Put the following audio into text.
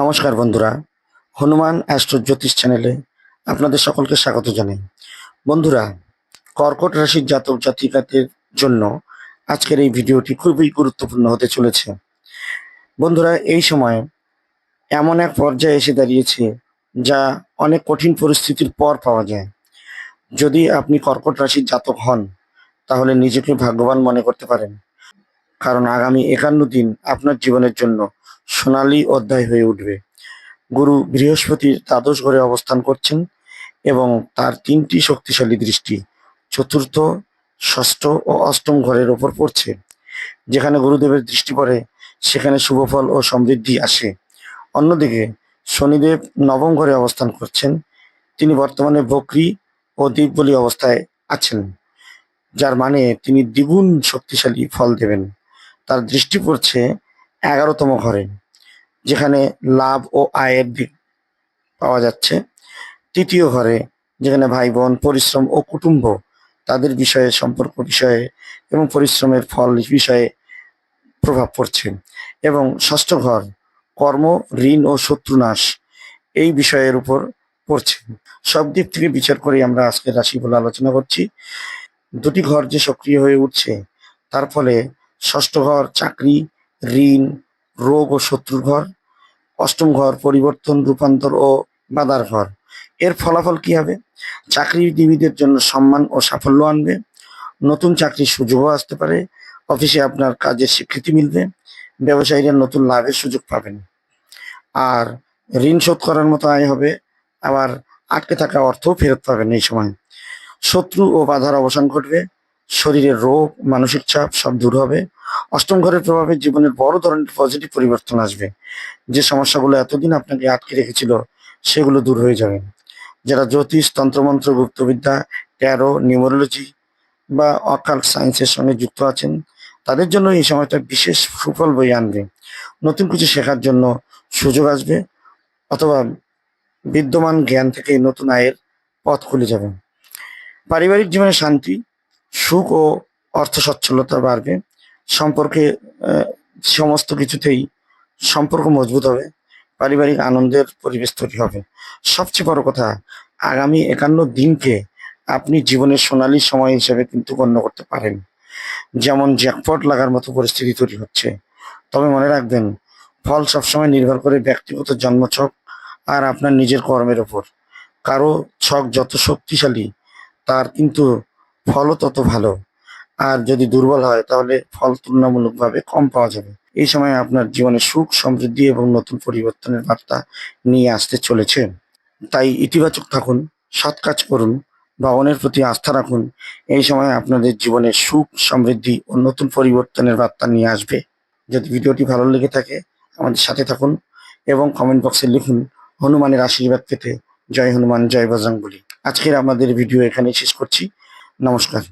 নমস্কার বন্ধুরা, হনুমান অ্যাস্ট্রো জ্যোতিষ চ্যানেলে আপনাদের সকলকে স্বাগত জানাই। বন্ধুরা, কর্কট রাশির জাতক জাতিকাদের জন্য আজকের এই ভিডিওটি খুবই গুরুত্বপূর্ণ হতে চলেছে। বন্ধুরা, এই সময় এমন এক পর্যায়ে এসে দাঁড়িয়েছে যা অনেক কঠিন পরিস্থিতির পর পাওয়া যায়। যদি আপনি কর্কট রাশির জাতক হন, তাহলে নিজেকে ভাগ্যবান মনে করতে পারেন। কারণ আগামী একান্ন দিন আপনার জীবনের জন্য সোনালী অধ্যায় হয়ে উঠবে। গুরু বৃহস্পতির দ্বাদশ ঘরে অবস্থান করছেন এবং তার তিনটি শক্তিশালী দৃষ্টি, চতুর্থ, ষষ্ঠ ও অষ্টম ঘরের ওপর পড়ছে। যেখানে গুরুদেবের দৃষ্টি পড়ে, সেখানে শুভফল ও সমৃদ্ধি আসে। অন্যদিকে শনিদেব নবম ঘরে অবস্থান করছেন। তিনি বর্তমানে বকরি ও দ্বীপবলি অবস্থায় আছেন, যার মানে তিনি দ্বিগুণ শক্তিশালী ফল দেবেন। তার দৃষ্টি পড়ছে এগারোতম ঘরে। যেখানে লাভ ও আয়ের দিক পাওয়া যাচ্ছে। তৃতীয় ঘরে যেখানে ভাই বোন পরিশ্রম ও কুটুম্ব তাদের বিষয়ে, সম্পর্ক বিষয়ে এবং পরিশ্রমের ফল বিষয়ে প্রভাব পড়ছে। এবং ষষ্ঠ ঘর, কর্ম, ঋণ ও শত্রুনাশ এই বিষয়ের উপর পড়ছে। সব দিক থেকে বিচার করে আমরা আজকে রাশি বলে আলোচনা করছি। দুটি ঘর যে সক্রিয় হয়ে উঠছে, তার ফলে ষষ্ঠ ঘর, চাকরি, ঋণ রোগ ও শত্রুর ঘর, অষ্টম ঘর পরিবর্তন, রূপান্তর ও বাধার ঘর। এর ফলাফল কি হবে? চাকরিজীবীদের জন্য সম্মান ও সাফল্য আনবে। নতুন চাকরির সুযোগও আসতে পারে। অফিসে আপনার কাজের স্বীকৃতি মিলবে। ব্যবসায়ীরা নতুন লাভের সুযোগ পাবেন। আর ঋণ শোধ করার মতো আয় হবে। আবার আটকে থাকা অর্থও ফেরত পাবেন এই সময়। শত্রু ও বাধার অবসান ঘটবে। শরীরের রোগ, মানসিক চাপ সব দূর হবে। অষ্টম ঘরের প্রভাবে জীবনের বড় ধরনের পজিটিভ পরিবর্তন আসবে। যে সমস্যাগুলো এতদিন আপনাকে আটকে রেখেছিল, সেগুলো দূর হয়ে যাবে। যারা জ্যোতিষ, তন্ত্রমন্ত্র, গুপ্তবিদ্যা ট্যারো নিউমোরোলজি বা অকাল সায়েন্সের সঙ্গে যুক্ত আছেন, তাদের জন্য এই সময়টা বিশেষ সুফল বই আনবে। নতুন কিছু শেখার জন্য সুযোগ আসবে, অথবা বিদ্যমান জ্ঞান থেকে নতুন আয়ের পথ খুলে যাবে। পারিবারিক জীবনে শান্তি, সুখ ও অর্থ সচ্ছলতা বাড়বে। সম্পর্কে সমস্ত কিছুতেই সম্পর্ক মজবুত হবে, পারিবারিক আনন্দের পরিবেশ তৈরি হবে। সবচেয়ে বড় কথা, আগামী একান্ন দিনকে আপনি জীবনের সোনালী সময় হিসেবে কিন্তু গণ্য করতে পারেন। যেমন জ্যাকপট লাগার মতো পরিস্থিতি তৈরি হচ্ছে। তবে মনে রাখবেন, ফল সবসময় নির্ভর করে ব্যক্তিগত জন্মছক আর আপনার নিজের কর্মের ওপর। কারও ছক যত শক্তিশালী, তার কিন্তু ফলও তত ভালো। আর যদি দুর্বল হয়, তাহলে ফল তুলনামূলকভাবে কম পাওয়া যাবে। এই সময় আপনার জীবনে সুখ, সমৃদ্ধি এবং নতুন পরিবর্তনের বার্তা নিয়ে আসতে চলেছে। তাই ইতিবাচক থাকুন, সৎ কাজ করুন, ভগবানের প্রতি আস্থা রাখুন। এই সময় আপনাদের জীবনে সুখ, সমৃদ্ধি ও নতুন পরিবর্তনের বার্তা নিয়ে আসবে। যদি ভিডিওটি ভালো লেগে থাকে, আমাদের সাথে থাকুন এবং কমেন্ট বক্সে লিখুন, হনুমানের আশীর্বাদ পেতে জয় হনুমান, জয় বজরং আজকের আমাদের ভিডিও এখানে শেষ করছি। নমস্কার।